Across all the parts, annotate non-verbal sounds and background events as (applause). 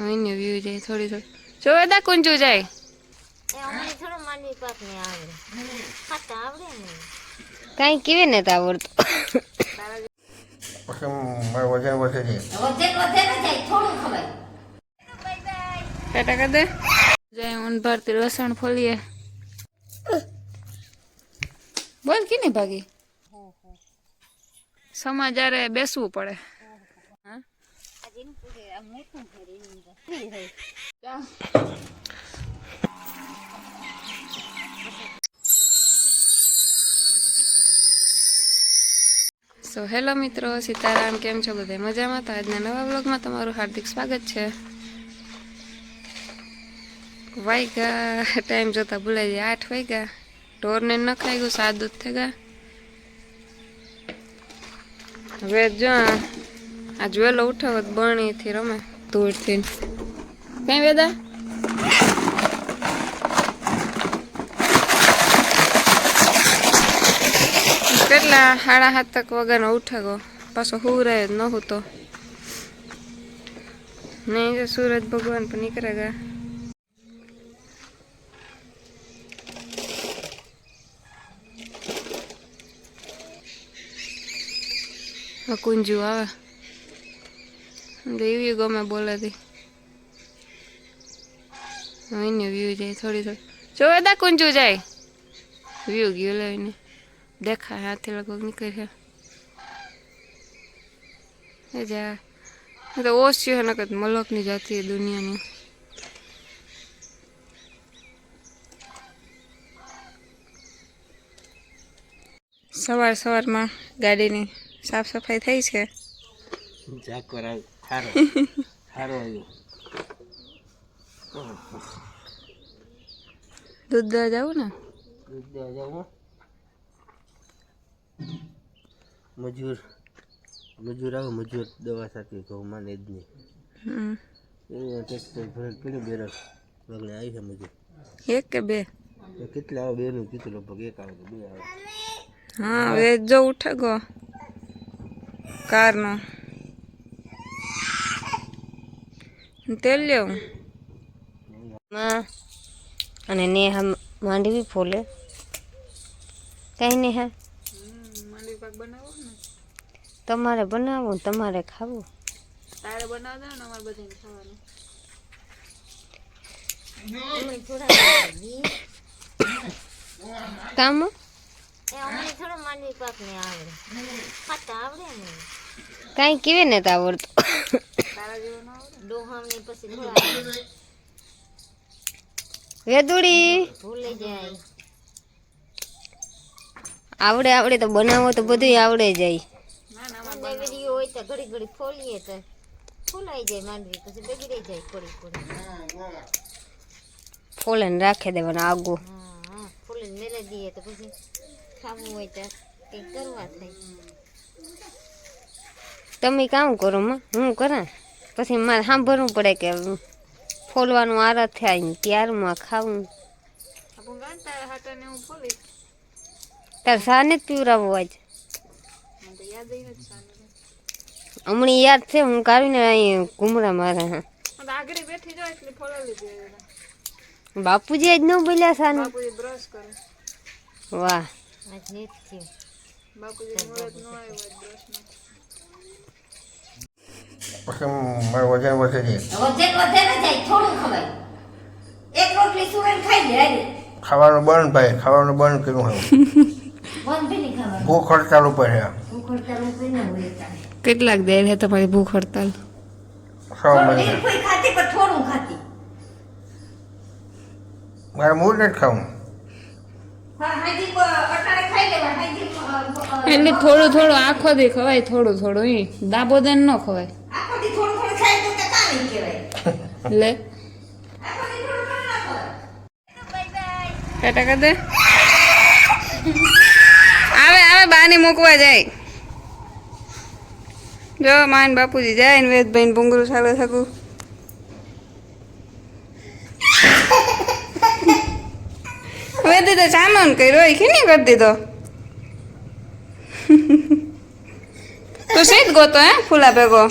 અહીંને view જાય થોડી થોડી જોવે દા કુંજુ જાય એ અમને થોડો માંડવી પાક ને આવડે ખાતા આવડે ને કાંઈ કેવી ને તો આવડતું પછી વજન વધે છે વધે વધે ને જાય ટાટા કર દે જાય ઊન ભરતી લસણ ફોલીએ બોલ કે ભાગી સમાચારે બેસવું પડે સો હેલો મિત્રો, સીતારામ, કેમ છો? બધા મજામાં? તો આજના નવા બ્લોગમાં તમારું હાર્દિક સ્વાગત છે. વાગ્યા ટાઈમ જોતા ભૂલાઈ જાય આઠ વાગ્યા ઢોરને ન ખાઈ ગયું સાત દૂધ થઈ ગયા હવે જો આજ વહેલો ઉઠાવત બરણીથી રમે, ધૂળથી. કઈ વેદા? કેટલા સાડા સાત તક વગરનો ઉઠે ગો પાછો હું રહે ન હું તો નહીં સૂરજ ભગવાન પણ નીકળે ગયા કુંજુ કુંજુ દેવી ગમે બોલે તી. એને વ્યૂ જાય, થોડી થોડી. જોવે દા કુંજુ જાય. વ્યૂ ગયું લઈને દેખાય, હાથે લગભગ નીકળે એ જા. તો ઓછું હે નકર મલકની જાતિ દુનિયાની. સવાર સવારમાં ગાડીની સાફ સફાઈ થઈ છે? જા આવ્યો સારો સારો આવ્યો દૂધ દવા જવું ને દૂધ દેવા જાઉં મજૂર મજૂર આવે મજૂર દવા સાથે ઘઉંમાં ને જ નહીં. એ ટ્રેક્ટર ભરે કેટલી બેરક વગણે આવી છે મજૂર એક કે બે કેટલા આવે બેનું કીધું લગભગ એક આવે કે બે આવે હા હવે જો ઉઠે ગો કારનો તેલ લેવું. માં અને નેહા માંડવી ફોલે. કઈ નેહા? માંડવી પાક બનાવો ને તમારે બનાવવું તમારે ખાવું. તારે બનાવ દો ને અમારે બધાને ખાવાનું. કામ? અમને થોડો માંડવી પાક ને આવડે. ખાતા આવડે ને. કાંઈ કેવી ને આવડતું વેદુડી. આવડે આવડે તો બનાવો તો બધું આવડે જાય. ઘડી ઘડી ફોલીએ તો ફોલાઈ જાય માંડવી પછી બગડી જાય થોડી થોડી ફોલે ને રાખી દેવાના આગો. ફોલે મેલે દઈએ તો પછી ખાવું હોય તો કંઈક કરવા થાય. તમે કામ કરો માં હું કરા પછી મારે સાંભળવું પડે કે ફોલવાનું આરત થાય ત્યારમાં ખાવું. તારા સાને જ પીવરાવો આજ. હમણાં યાદ છે હું કાઢીને અહીં ઘૂમરા મારે હા. બાપુજી જ ન બોલ્યા સાને? બાપુજી વાહ. બાપુજી મુરત ન આવ્યો હોય બ્રશમાં પછી મારું વજન વધે છે. વજન વધે ને જાય થોડું ખવાય. એક રોટલી સુરણ ખાઈ લે ખાવાનું બંધ ભાઈ ખાવાનું બંધ કર્યું હવે. (laughs) ભૂખ હડતાલ ઉપર છે. કેટલાક દેર હે તમારી ભૂખ હડતાલ? છ મહિના કોઈ ખાતી પણ થોડું ખાતી. મારે મૂળ નથી ખાવું. હા હાજી અટાણે ખાઈ લેવા હાજી એટલે થોડું થોડું આખો દે ખવાય થોડું થોડું ઈ. દાબોદન ન ખવાય આખો દી થોડું થોડું ખાઈ તો તે કાં નહીં કહેવાય લે. ટાટા દે. આવે આવે, બાને મૂકવા જાય. જો, માન બાપુજી જાય ને વેદભાઈ ભૂંગરું ચાલે શકું વેદી તો સામાન કર્યો, એ ખીની કરી દીધો. તો સીધ ગોતો, હે, ફૂલા ભેગો?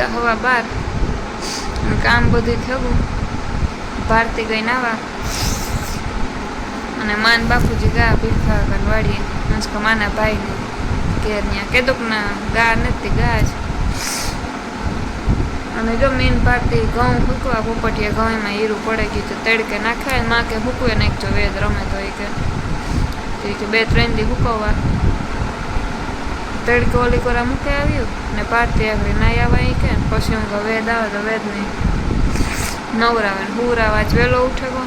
વાગ્યા હવા બાર. કામ બધું થયું. ભારતી ગઈ નાવા. અને માન બાપુજી ગા ભીખા વાડીએ મીન્સ કે માના ભાઈને ઘેર ત્યાં કીધું ના, ગા નથી, ગા છે અને જો મેન ભારતી ઘઉં ફૂકવા પોપટીએ ઘઉંમાં હીરું પડે ગયું તો તડકે નાખે માં કે ફૂકવે નાખજો, વેદ રમે તો એ કે. બે ત્રણ દી ફૂકવવા તડકે ઓલી કોરા મૂકે આવ્યું ને પાર્ટી આગળ નાઈ આવે ઈ કે પછી હું કહું, વેદ આવે તો વેદ નહીં. નવરાવે ને હુરાવા જ વહેલો ઉઠે ગો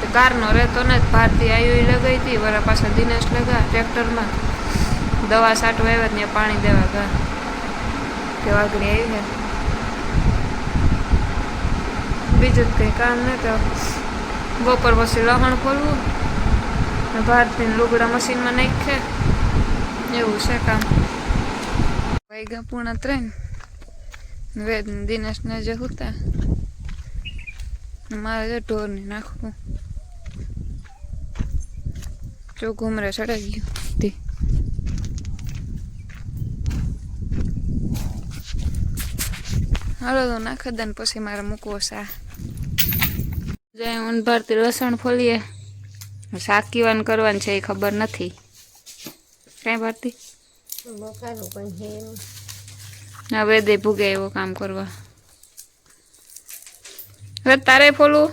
તો કારનો રહેતો ને ભારતી આયુ લગાઈ હતી વરા પાછા દિનેશ લગા ટ્રેક્ટરમાં. દવા સાટવા આવ્યા ત્યાં પાણી દેવા ઘર કે વાઘડી આવી ગયા બીજું કંઈ કામ ન તો બપોર પછી લહણ ખોલવું. ભારતીને લુગડા મશીનમાં નાખે એવું છે કામ. વાગ્યા પૂર્ણ ત્રણ. વેદ દિનેશને જે હતા. મારે મારે ઢોરની નાખવું. જો ઘુમરે ચડાવી ગયું. હાલો તો નાખ દે પછી મારે મૂકવો સા જય ઊન ભરતી લસણ ફોલીએ. શાકીવાન કરવાનું છે એ ખબર નથી. કઈ ભરતી. હવે દે ભૂગે એવો કામ કરવા. હવે તારે ફોલવું?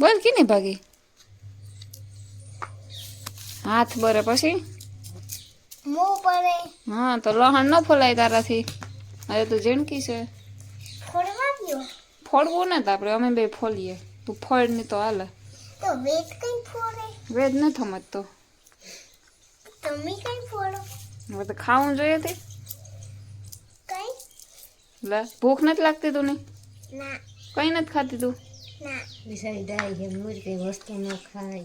બોલ કે નહીં ભાગી? હાથ બરે પછી? હા તો લહણ ન ફોલાય તારાથી. હવે તું જીણકી છે. ફોડવા ને તો આપણે અમે બે ફોલીએ. તું ફળની તો હાલે તો વેદ કઈ ફોડે વેદ ન થમત તો તમે કઈ ફોડો હવે તો ખાવું જોઈએ તે કઈ લે ભૂખ નથી લાગતી તું નહીં ના કઈ નથી ખાતી તું ના બિચારી ડાય છે મુજ કઈ વસ્તુ ન ખાય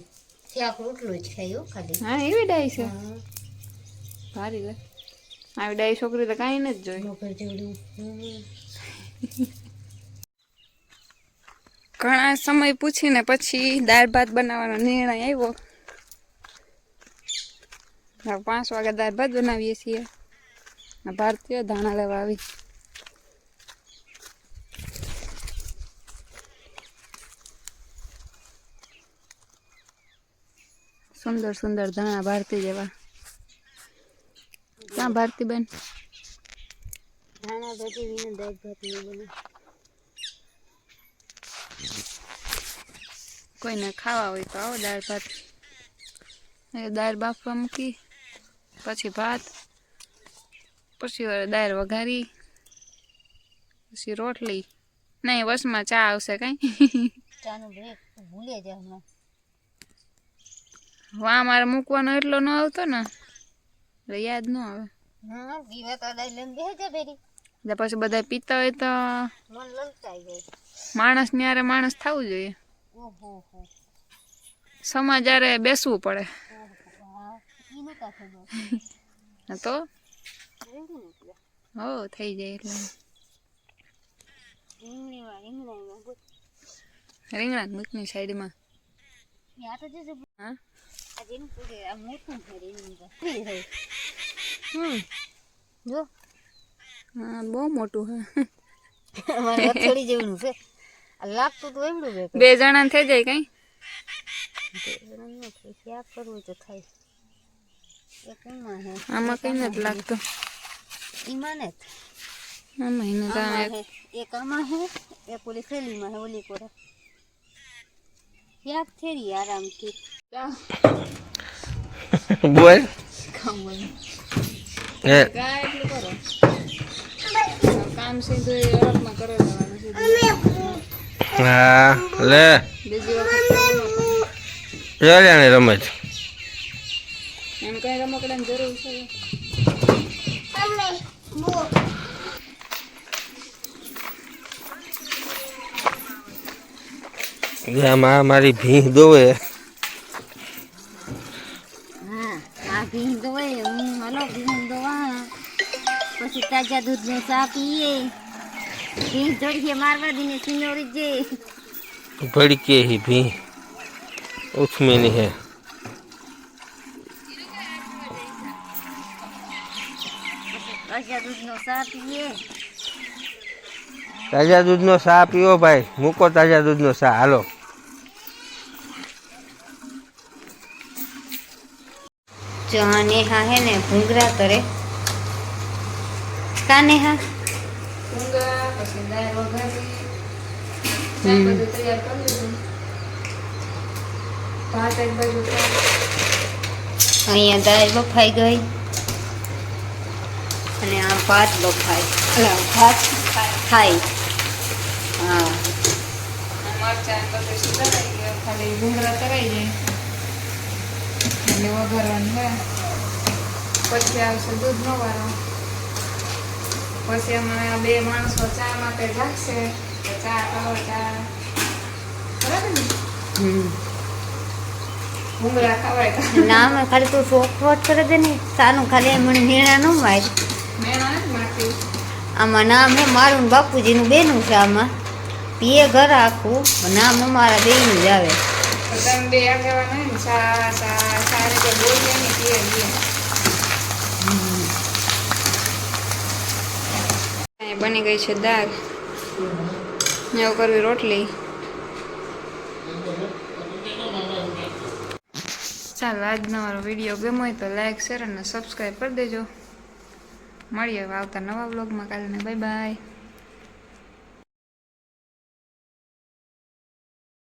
શાક રોટલું જ ખાય ખાલી હા એવી ડાઈ છે હા, ભારી લે આવી ડાઈ છોકરી તો કાંઈ નથી જોઈ નોકર જેવડું હમ. ઘણા સમય પૂછીને પછી દાળ ભાત બનાવવાનો નિર્ણય આવ્યો. પાંચ વાગે દાળ ભાત બનાવીએ છીએ. ભારતીય ધાણા લેવા આવી. સુંદર સુંદર ધાણા ભારતી જેવા. ક્યાં ભારતી બેન ધાણા વિને દાળ ભાત નહીં બને કોઈને ખાવા હોય તો આવો દાળ ભાત. દાળ બાફવા મૂકી પછી ભાત પછી દાળ વઘારી પછી રોટલી. નહીં વસમાં ચા આવશે કઈ. ચાનું બ્રેક ભૂલે જાય હમણાં. વા મારે મૂકવાનો એટલો ન આવતો ને એટલે યાદ ન આવે. હા પીવા તો દાળ લઈને બેસે છે બેરી એટલે પછી બધા પીતા હોય તો માણસ ન્યારે માણસ થવું જોઈએ. હો બેસવું પડે. (laughs) તો હો થઈ જાય એટલે. રીંગણા મૂકની સાઈડમાં. બહુ મોટું હે. (laughs) અમારે (laughs) જેવું છે. લાગતું તો એમડું બે બે જણા થઈ જાય કઈ? ક્યાં કરવું તો થાય આમાં કઈ નથી લાગતું. ઈમાં ને આમાં એને તો આમાં આમ હે એક આમાં હે એક ઓલી થેલીમાં હે ઓલી કોરે. શાક થેરી આરામથી બોલ. હે. કામ સીધું એ કરી દેવાનું હા લે. ન. ચાલ્યા રમત. મારી ભીંગ દોવે. હા આ ભીંગ દોય હું હલો દોવા. પછી તાજા દૂધનો ચા પીએ. ભીંસ જોડીએ મારવા દીને સિંગોરી જે ભડકે ही भी उसमें नहीं है તાજા દૂધનો ચા પીવો ભાઈ મૂકો તાજા દૂધનો ચા હાલો જો નેહા હે ને ભૂંગરા કરે કા નેહા પછી દાળ વઘારી બધું તૈયાર કરી લીધું. ભાત એક બાજુ થાય. અહીંયા દાળ બફાઈ ગઈ. અને આ ભાત બફાઈ. ભાત ખાઈ. હા. મરચાં બધું સુધારાઈ ગયું ખાલી ભૂંગળા તરાઈ જાય એટલે વઘારવાનું પછી આવશે દૂધનો વારો પછી હમણાં બે માણસો ચા માટે તો ચા કરો ચા. બરાબર ને? ભૂંગળા ખવાય ના અમે ખાલી તું શોખ કરી દે ને સાનું ખાલી મને ન મેણા મારતી? આમાં નામ હે મારું ને બાપુજીનું બેનું છે આમાં. પીએ ઘર આખું નામ અમારા બેનું જ આવે. તમે બે આગેવાન હોય ને ચા ચા ચા રીતે બોલીએ ને પીએ પીએ. બની ગઈ છે, દાળ. એવું કરવી રોટલી. ચાલો, આજનો મારો વીડિયો ગમ્યો હોય તો લાઈક, શેર અને સબસ્ક્રાઈબ કરી દેજો. મળીએ આવતા નવા બ્લોગમાં કાલે બાય બાય